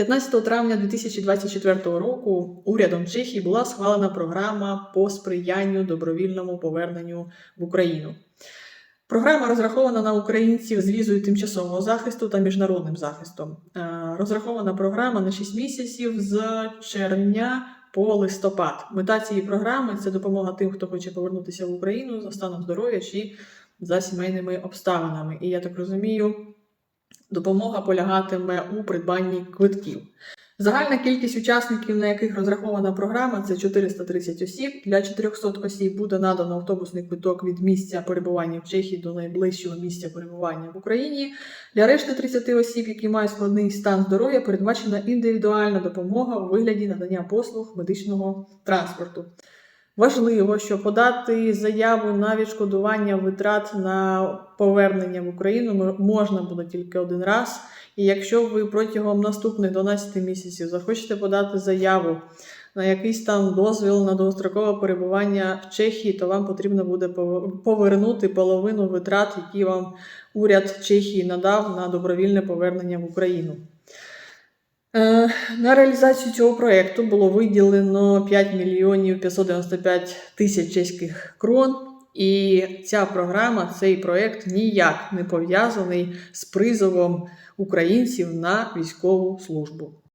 15 травня 2024 року урядом Чехії була схвалена програма по сприянню добровільному поверненню в Україну. Програма розрахована на українців з візою тимчасового захисту та міжнародним захистом. Е, Розрахована програма на 6 місяців з червня по листопад. Мета цієї програми це допомога тим, хто хоче повернутися в Україну за станом здоров'я чи за сімейними обставинами. І я так розумію, допомога полягатиме у придбанні квитків. Загальна кількість учасників, на яких розрахована програма, це 430 осіб. Для 400 осіб буде надано автобусний квиток від місця перебування в Чехії до найближчого місця перебування в Україні. Для решти 30 осіб, які мають складний стан здоров'я, передбачена індивідуальна допомога у вигляді надання послуг медичного транспорту. Важливо, що подати заяву на відшкодування витрат на повернення в Україну можна буде тільки один раз. І якщо ви протягом наступних 12 місяців захочете подати заяву на якийсь там дозвіл на довгострокове перебування в Чехії, то вам потрібно буде повернути половину витрат, які вам уряд Чехії надав на добровільне повернення в Україну. Е, На реалізацію цього проєкту було виділено 5 мільйонів 595 тисяч чеських крон. І ця програма, цей проєкт ніяк не пов'язаний з призовом українців на військову службу.